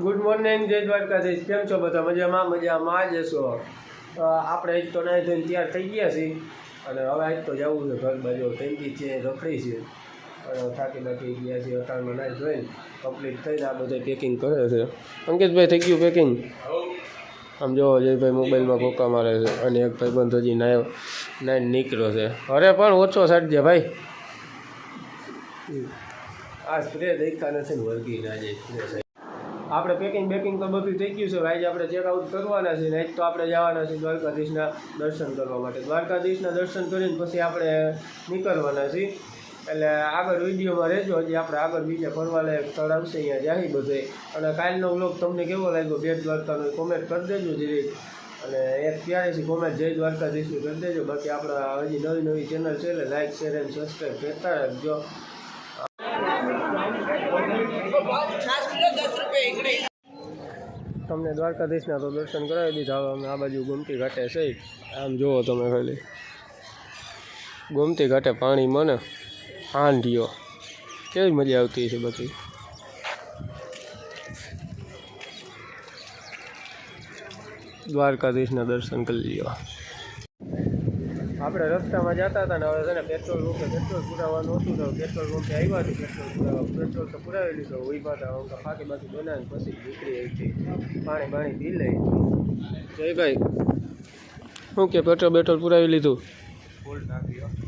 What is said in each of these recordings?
Good morning જય દ્વારકાધીશ. કેમ છો બધા? મજામાં? મજામાં જ છો. આપણે એક તો નાહી ધોઈને તૈયાર થઈ ગયા છીએ. અને હવે આજ તો જવું છે ઘર બાજુ. ટેન્કી છે, રખડી છે. અને થાકી બાકી ગયા છે અટાણમાં નાહી ધોઈને. કમ્પ્લીટ થઈને આ બધું પેકિંગ કરે છે. અંકિતભાઈ, થઈ ગયું પેકિંગ આમ જો જયભાઈ મોબાઈલમાં કોકા મારે છે. અને એક ભાઈબંધ હજી નાય નાઈને નીકળ્યો છે. અરે, પણ ઓછો સાટજે ભાઈ. આ સ્પ્રે દેખતા નથી ને વર્ગી ના જાય આપણે પેકિંગ બેકિંગ તો બધું થઈ ગયું છે. આજે આપણે ચેકઆઉટ કરવાના છે ને તો આપણે જવાના છે દ્વારકાધીશના દર્શન કરવા માટે. દ્વારકાધીશના દર્શન કરીને પછી આપણે નીકળવાના છીએ. એટલે આગળ વિડીયોમાં રહેજો. હજી આપણે આગળ બીજા ફરવાલાયક સ્થળ આવશે અહીંયા. જાહી બધે અને કાલનો વ્લોગ તમને કેવો લાગ્યો? બેટ દ્વારકાનો કોમેન્ટ કરી દેજો જરી અને એક ક્યારે છે કોમેન્ટ જય દ્વારકાધીશની કરી દેજો. બાકી આપણા હજી નવી નવી ચેનલ છે એટલે લાઇક શેર એન્ડ સબસ્ક્રાઈબ કરતા રાખજો. તમને દ્વારકાધીશના તો દર્શન કરાવી દીધા. હવે અમે આ બાજુ ગોમતી ઘાટે છે. આમ જુઓ તમે ખાલી. ગોમતી ઘાટે પાણી મને હાંડિયો કેવી મજા આવતી છે બધી. દ્વારકાધીશના દર્શન કરી લ્યો. આપણે રસ્તામાં જતા હતા ને હવે છે ને પેટ્રોલ પંપે પેટ્રોલ પુરાવવાનું હતું તો પેટ્રોલ પંપે આવ્યા હતી પેટ્રોલ પુરાવા. પેટ્રોલ તો પુરાવી લીધો ઊભા હતા તો ફાકી બાકી બનાવી પછી નીકળી આવી પાણી પાણી પી લઈ. જયભાઈ શું કે પેટ્રોલ બેટ્રોલ પુરાવી લીધું?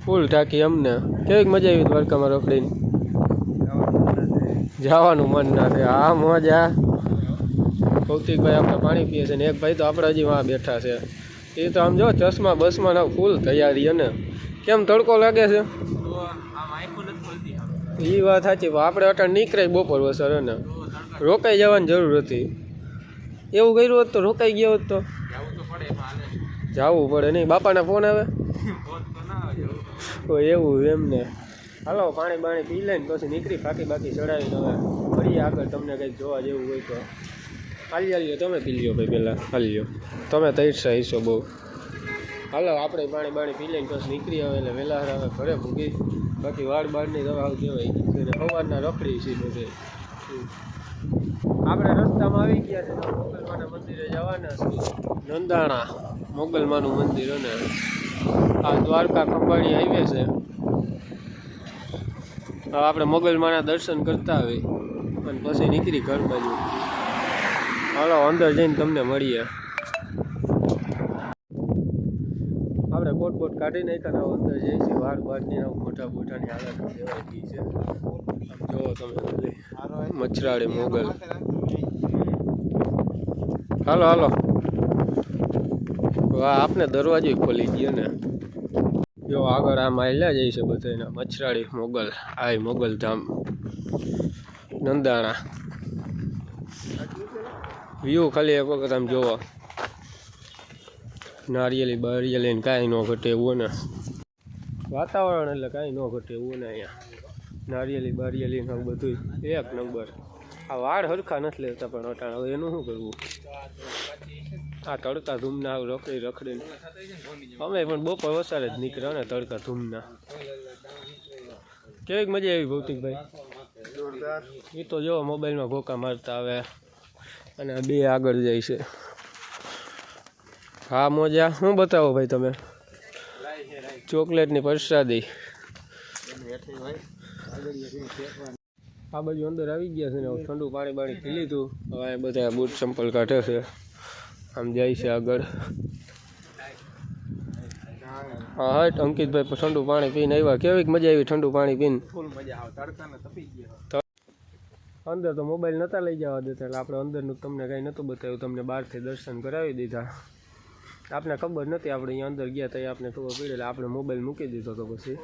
ફૂલ ટાંકી અમને. કેવી મજા આવી દ્વારકામાં રખડીને? જવાનું મન ના થાય. આ મજા. કૌતિકભાઈ આપણે પાણી પીએ છે ને. એક ભાઈ તો આપણે હજી વાં બેઠા છે. એ તો આમ જો, ચશ્મા બસમાં ના ફૂલ તૈયારી અને. કેમ તડકો લાગે છે? એ વાત સાચી આપણે અટાણ નીકળે બપોર વસર અને. રોકાઈ જવાની જરૂર હતી. એવું કર્યું હોત તો રોકાઈ ગયો હોત તો. જવું પડે નહીં. બાપાના ફોન આવે? ઓ એવું એમને હાલો, પાણી બાણી પી લઈને પછી નીકળી, ફાકી બાકી ચડાવીને હવે ફરી આગળ. તમને કંઈક જોવા જેવું હોય તો. હાલી હાલ્યો તમે પી લ્યો ભાઈ પહેલાં હાલ્યો. તમે તૈરસા હીશો બહુ. હાલો, આપણે પાણી બાણી પી લઈને પછી નીકળી આવે એટલે વહેલા હવે ઘરે ભૂગી બાકી વાળ બાળની દવા કહેવાય. સવારના રખડી છે બધે. આપણે રસ્તામાં આવી ગયા છે. મોગલમાના મંદિરે જવાના છે. નંદાણા મોગલમાનું મંદિર અને આ દ્વારકા ખંભાળી હાઈવે છે. હવે આપણે મોગલમાના દર્શન કરતા આવી અને પછી નીકળી ઘર બાજુ. હાલો, અંદર જઈને તમને મળીએ. આપણે કોટ બોટ કાઢી નાખ્યા અંદર જઈએ છીએ. વાર બારની મોટા મોટાની હાલત દેવાઈ છે. આમ તમે મચ્છરાળી મોગલ. હાલો હાલો. વાહ આપને દરવાજો ખોલી ગયો ને. જો આગળ આમ આયલા જાય છે બધાના મચ્છરાળી મોગલ આય મોગલ ધામ. નંદાણા. વ્યૂ ખાલી એક વખત આમ જોવો. નારિયેલી બારિયેલી ને કાંઈ ન ઘટે એવું ને. વાતાવરણ એટલે કાંઈ ન ઘટે એવું ને અહીંયા. નારિયેલી બારિયેલી ને બધું એક નંબર. આ વાળ હરખા નથી લેતા પણ અટાણ. હવે એનું શું કરવું? આ તડકા ધૂમના રખડી રખડીને. અમે પણ બપોર વસારે જ નીકળ્યા ને તડકા ધૂમના. કેવીક મજા આવી ભૌતિકભાઈ? એ તો જો મોબાઈલમાં ભોકા મારતા આવે. અને બે આગળ જાય છે. હા, મોજા શું બતાવો ભાઈ તમે? ચોકલેટની પ્રસાદી. આ બાજુ અંદર આવી ગયા છે ને ઠંડુ પાણી બાણી પી લીધું. હવે બધા બૂટ ચંપલ કાઢે છે. આમ જાય છે આગળ. હા હા, અંકિતભાઈ ઠંડુ પાણી પીને આવ્યા. કેવીક મજા આવી ઠંડુ પાણી પીને ફૂલ મજા આવે તડકાને તપી ગયો અંદર તો મોબાઈલ નહોતા લઈ જવા દેતા એટલે આપણે અંદરનું તમને કાંઈ નહોતું બતાવ્યું. તમને બહારથી દર્શન કરાવી દીધા. આપને ખબર નથી આપણે અહીંયા અંદર ગયા ત્યાં આપણે ખબર પડી એટલે આપણે મોબાઈલ મૂકી દીધો તો પછી.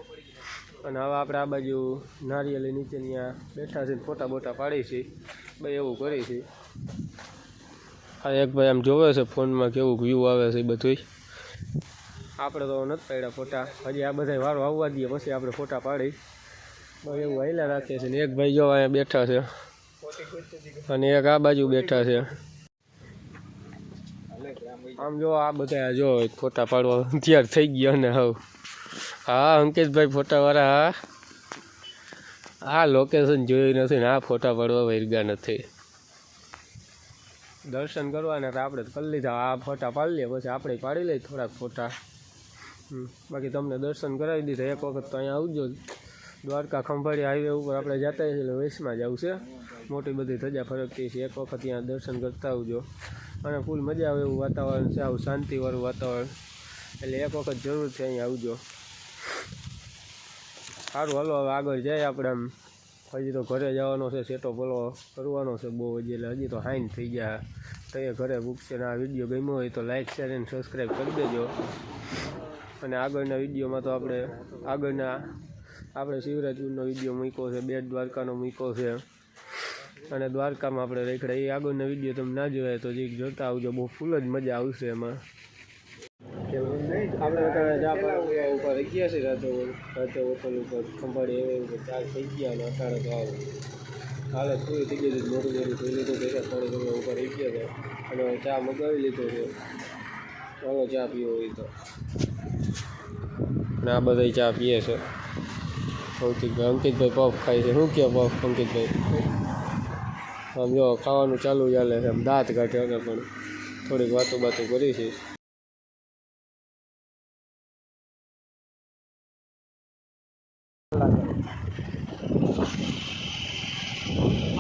અને હવે આપણે આ બાજુ નારિયેલી નીચે ત્યાં બેઠા છે ફોટા બોટા પાડી છે. ભાઈ એવું કરી છે. આ એક ભાઈ આમ જોવે છે ફોનમાં કેવું વ્યૂ આવે છે બધું આપણે તો નથી પાડ્યા ફોટા. હજી આ બધા વારો આવવા દઈએ, પછી આપણે ફોટા પાડી. એવું હાલ્યા રાખીએ છીએ ને એક ભાઈ જો અહીંયા બેઠા છે. અને એક આ બાજુ બેઠા છે. આમ જો આ બધા જો ફોટા પાડવા તૈયાર થઈ ગયા ને હવે હા અંકેશભાઈ ફોટાવાળા આ લોકેશન જોયું નથી ને આ ફોટા પાડવા વર્ગા નથી. દર્શન કરવાના તો આપણે કરી લીધા. આ ફોટા પાડી લઈએ પછી આપણે પાડી લઈએ થોડાક ફોટા. બાકી તમને દર્શન કરાવી દીધા. એક વખત તો અહીંયા આવજો. દ્વારકા ખંભાળી હાઈવે ઉપર આપણે જતા છીએ એટલે વેસમાં જવું છે મોટી બધી ધજા ફરકતી છે. એક વખત ત્યાં દર્શન કરતા આવજો. અને ફૂલ મજા આવે એવું વાતાવરણ છે. આવું શાંતિવાળું વાતાવરણ. એટલે એક વખત જરૂર છે અહીંયા આવજો. સારું, હાલો, હવે આગળ જાય આપણે આમ. હજી તો ઘરે જવાનો છે, સેટો બોલો કરવાનો છે બહુ હજી. એટલે હજી તો હાઈન થઈ ગયા. તો ઘરે મૂકશે અને આ વીડિયો ગમ્યો હોય તો લાઇક શેર અને સબસ્ક્રાઈબ કરી દેજો. અને આગળના વિડીયોમાં તો આપણે આગળના, આપણે શિવરાજપુરનો વીડિયો મૂક્યો છે, બેટ દ્વારકાનો મૂક્યો છે. અને દ્વારકામાં આપણે રેખડા એ આગળનો વીડિયો તમે ના જોયા તો જે જોતા આવજો. બહુ ફૂલ જ મજા આવશે એમાં. આપણે અત્યારે ઉપર છે રાતે રાતે હોટલ ઉપર ખંભાળી એવી ઉપર ચાર થઈ ગયા અને અત્યારે તો આવું. હાલે પૂરી થઈ ગઈ હતી મોટું મોટું થઈ લીધું ભેગા થોડી થોડી ઉપર ગયા હતા અને ચા મગાવી લીધો છે. ચાલો ચા પીવો હોય તો. અને આ બધા ચા પીએ છે. સૌથી અંકિતભાઈ પફ ખાય છે. શું કહે પફ અંકિતભાઈ આમ જો ખાવાનું ચાલુ ચાલે છે આમ દાંત કાઢે અને પણ થોડીક વાતો બાતો કરી છે.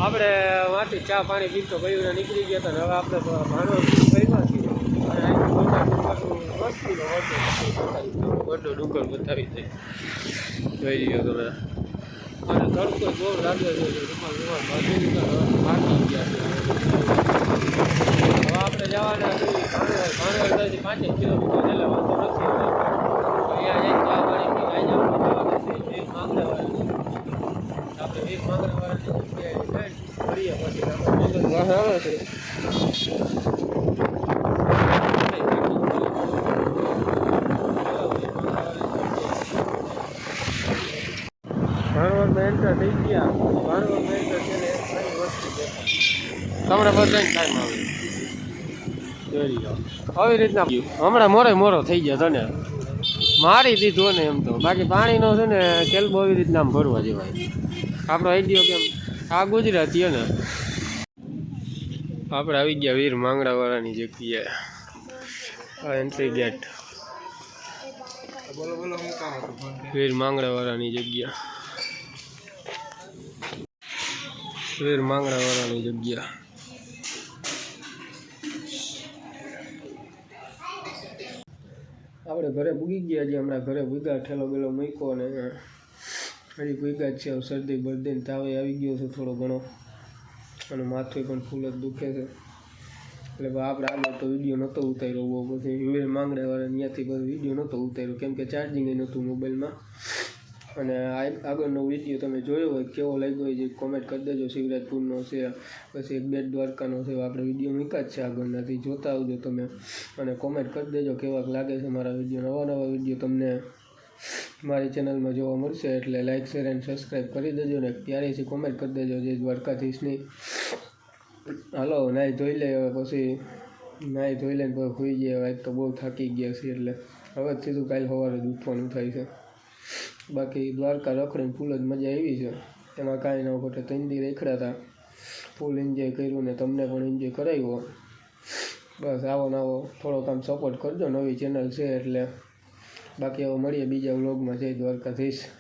આપણે વાંચી ચા પાણી પીતો ગયું નીકળી ગયા હતા ને હવે આપણે તો ભાણો કર્યા છીએ અને ડુંગર બતાવી દે. જોઈ લ્યો તમે. અને તડકો જોર લાગે છે બાકી ગયા છે. હવે આપણે જવાના છીએ ભાણેર ભાણેરથી પાંચેક કિલોમીટર એટલે વાંધો નથી અહીંયા જઈને ચા પાણી પીને આવી જવાનું એક આપણે એક માંગણાવાળાની જગ્યાએ જઈને ફરીએ પછી આપણે આવે છે. એન્ટર થઈ ગયા. ઘણી વસ્તુ ટાઈમ આવે. આવી રીતના હમણાં મોરે મોરો થઈ ગયો તને મારી દીધું ને એમ તો. બાકી પાણીનો છે ને કેલ્બો આવી રીતના આમ ભરવા જેવાય. આપણો આઈડિયો કેમ? આ ગુજરાતી ને. આપણે આવી ગયા વીર માંગડાવાળાની જગ્યાએ. આ એન્ટ્રી ગેટ વીર માંગડાવાળાની જગ્યા. વીર માંગડાવાળાની જગ્યા આપણે ઘરે ભૂગી ગયા છીએ, હમણાં ઘરે ભૂગા, ઠેલો બેલો મૂક્યો ને હજી ભૂગા છે શરદી, બરદી ને તાવે આવી ગયો છે થોડો ઘણો. અને માથું પણ ફૂલ જ દુખે છે. એટલે આપણે આમાં તો વીડિયો નહોતો ઉતાર્યો બહુ પછી વીર માંગડાવાળા ત્યાંથી પછી વીડિયો નહોતો ઉતાર્યો. કેમ કે ચાર્જિંગ નહોતું મોબાઈલમાં. અને આગળનો વીડિયો તમે જોયો હોય, કેવો લાગ્યો હોય, જે કોમેન્ટ કરી દેજો. શિવરાજપુરનો છે, પછી એક બેટ દ્વારકાનો છે આપણે વીડિયો મૂક્યા જ છે આગળનાથી. જોતા આવજો તમે અને કોમેન્ટ કરી દેજો કેવાક લાગે છે મારા વીડિયો. નવા નવા વીડિયો તમને મારી ચેનલમાં જોવા મળશે, એટલે લાઇક શેર એન્ડ સબસ્ક્રાઈબ કરી દેજો ને ત્યારેથી કોમેન્ટ કરી દેજો જે દ્વારકાધીશની હાલો, નાહી ધોઈ લે હવે પછી. નાહી ધોઈ લઈને પછી હોઈ ગયા. હવે તો બહુ થાકી ગયા છે, એટલે હવે જ સીધું કાલે સવારે જ ઉઠવાનું થાય છે. બાકી દ્વારકા રખડીને ફૂલ જ મજા આવી છે. એમાં કાંઈ ન ઘટે ત્રણ દી રેખડા હતા ફૂલ એન્જોય કર્યું ને તમને પણ એન્જોય કરાવ્યો. બસ આવો ને આવો, થોડોક આમ સપોર્ટ કરજો નવી ચેનલ છે એટલે. બાકી હવે મળીએ બીજા વ્લોગમાં જય દ્વારકાધીશ.